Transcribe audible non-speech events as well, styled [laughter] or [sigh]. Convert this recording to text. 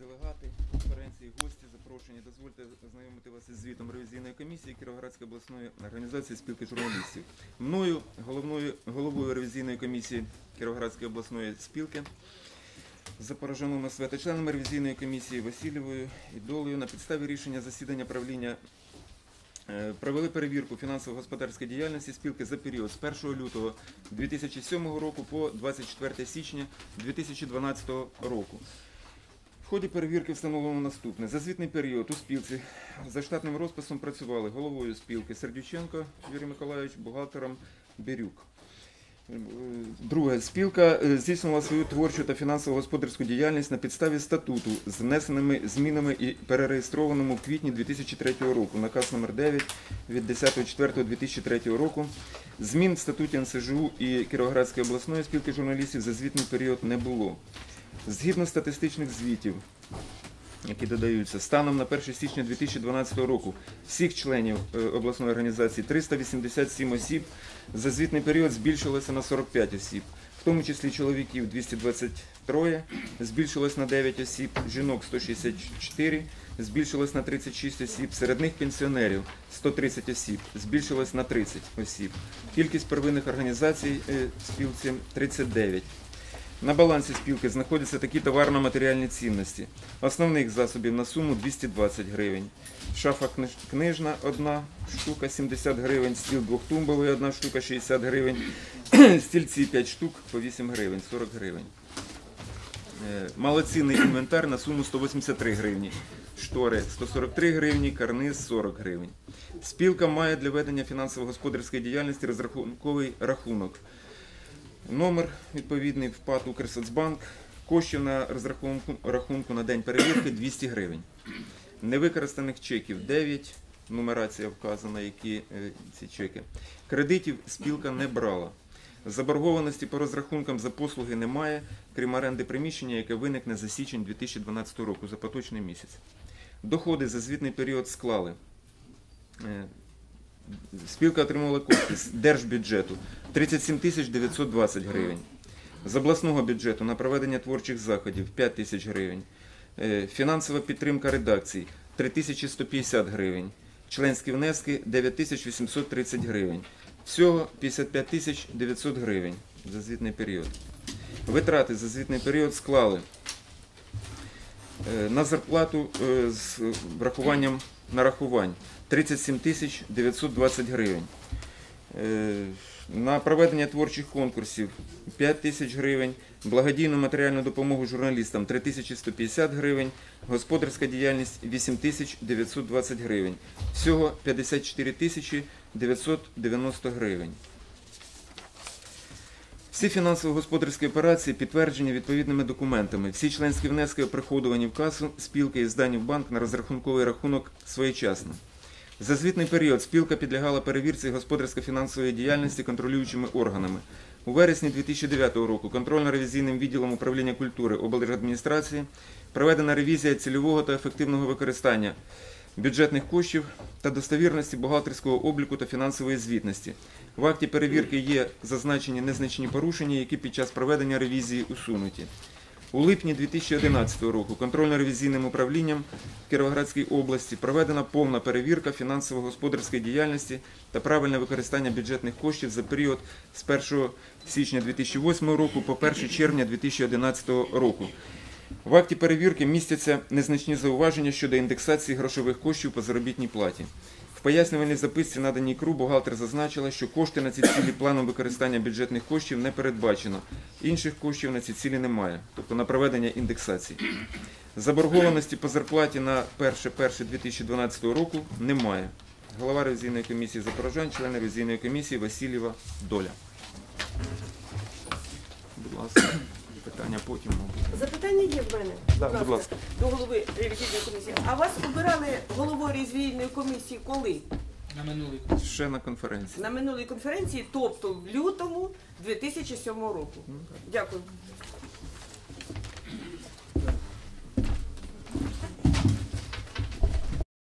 делегати конференції, гості запрошені. Дозвольте ознайомити вас із звітом ревізійної комісії Кіровоградської обласної організації спілки журналістів. Мною, головною, головою ревізійної комісії Кіровоградської обласної спілки, Запорожаном СВ та членами ревізійної комісії Васильєвою і Долею на підставі рішення засідання правління Е, Провели перевірку фінансово-господарської діяльності спілки за період з 1 лютого 2007 року по 24 січня 2012 року. В ході перевірки встановлено наступне. За звітний період у спілці за штатним розписом працювали головою спілки Сердюченко Юрій Миколайович, бухгалтером Бірюк. Друге, спілка е, здійснювала свою творчу та фінансово-господарську діяльність на підставі статуту з внесеними змінами і перереєстрованому в квітні 2003 року, наказ номер 9 від 10.04.2003 року. Змін в статуті НСЖУ і Кіровоградської обласної спілки журналістів за звітний період не було. Згідно статистичних звітів, які додаються, станом на 1 січня 2012 року всіх членів е, обласної організації 387 осіб за звітний період збільшилося на 45 осіб, в тому числі чоловіків 223, збільшилось на 9 осіб, жінок 164, збільшилось на 36 осіб, серед них пенсіонерів 130 осіб, збільшилось на 30 осіб. Кількість первинних організацій е, спілці 39. На балансі спілки знаходяться такі товарно-матеріальні цінності. Основних засобів на суму 220 гривень. Шафа книжна одна штука 70 гривень, стіл двохтумбовий одна штука 60 гривень, [clears throat] стільці 5 штук по 8 гривень, 40 гривень. Е, Малоцінний інвентар на суму 183 гривні. Штори 143 гривні, карниз 40 гривень. Спілка має для ведення фінансово-господарської діяльності розрахунковий рахунок. Номер відповідний в ПАТ Укрсоцбанк. Коштів на розрахунку рахунку на день перевірки 200 гривень. Невикористаних чеків 9, нумерація вказана, які е, ці чеки. Кредитів спілка не брала. Заборгованості по розрахункам за послуги немає, крім оренди приміщення, яке виникне за січень 2012 року, за поточний місяць. Доходи за звітний період склали. Е, Спілка отримувала кошти з держбюджету 37 тисяч 920 гривень. З обласного бюджету на проведення творчих заходів 5 тисяч гривень. Е, Фінансова підтримка редакцій 3150 гривень. Членські внески 9830 гривень. Всього 55 тисяч 900 гривень за звітний період. Витрати за звітний період склали е, на зарплату е, з врахуванням нарахувань 37 тисяч 920 гривень. На проведення творчих конкурсів 5 тисяч гривень, благодійну матеріальну допомогу журналістам 3150 гривень, господарська діяльність 8 920 гривень. Всього 54 тисячі 990 гривень. Всі фінансово-господарські операції підтверджені відповідними документами. Всі членські внески оприходовані в касу спілки і здані в банк на розрахунковий рахунок своєчасно. За звітний період спілка підлягала перевірці господарсько-фінансової діяльності контролюючими органами. У вересні 2009 року контрольно-ревізійним відділом управління культури облдержадміністрації проведена ревізія цільового та ефективного використання бюджетних коштів та достовірності бухгалтерського обліку та фінансової звітності. В акті перевірки є зазначені незначні порушення, які під час проведення ревізії усунуті. У липні 2011 року контрольно-ревізійним управлінням в Кіровоградській області проведена повна перевірка фінансово-господарської діяльності та правильне використання бюджетних коштів за період з 1 січня 2008 року по 1 червня 2011 року. В акті перевірки містяться незначні зауваження щодо індексації грошових коштів по заробітній платі. Пояснювальній записці наданій КРУ бухгалтер зазначила, що кошти на ці цілі планом використання бюджетних коштів не передбачено. Інших коштів на ці цілі немає, тобто на проведення індексації. Заборгованості по зарплаті на 1.1.2012 року немає. Голова ревізійної комісії Запорожан, член ревізійної комісії Васильєва Доля. Будь ласка, питання потім. Запитання є в мене. Так, будь ласка. До голови ревізійної комісії. А вас обирали головою ревізійної комісії коли? На минулий Ще на конференції. На минулій конференції, тобто в лютому 2007 року. Ну, Дякую.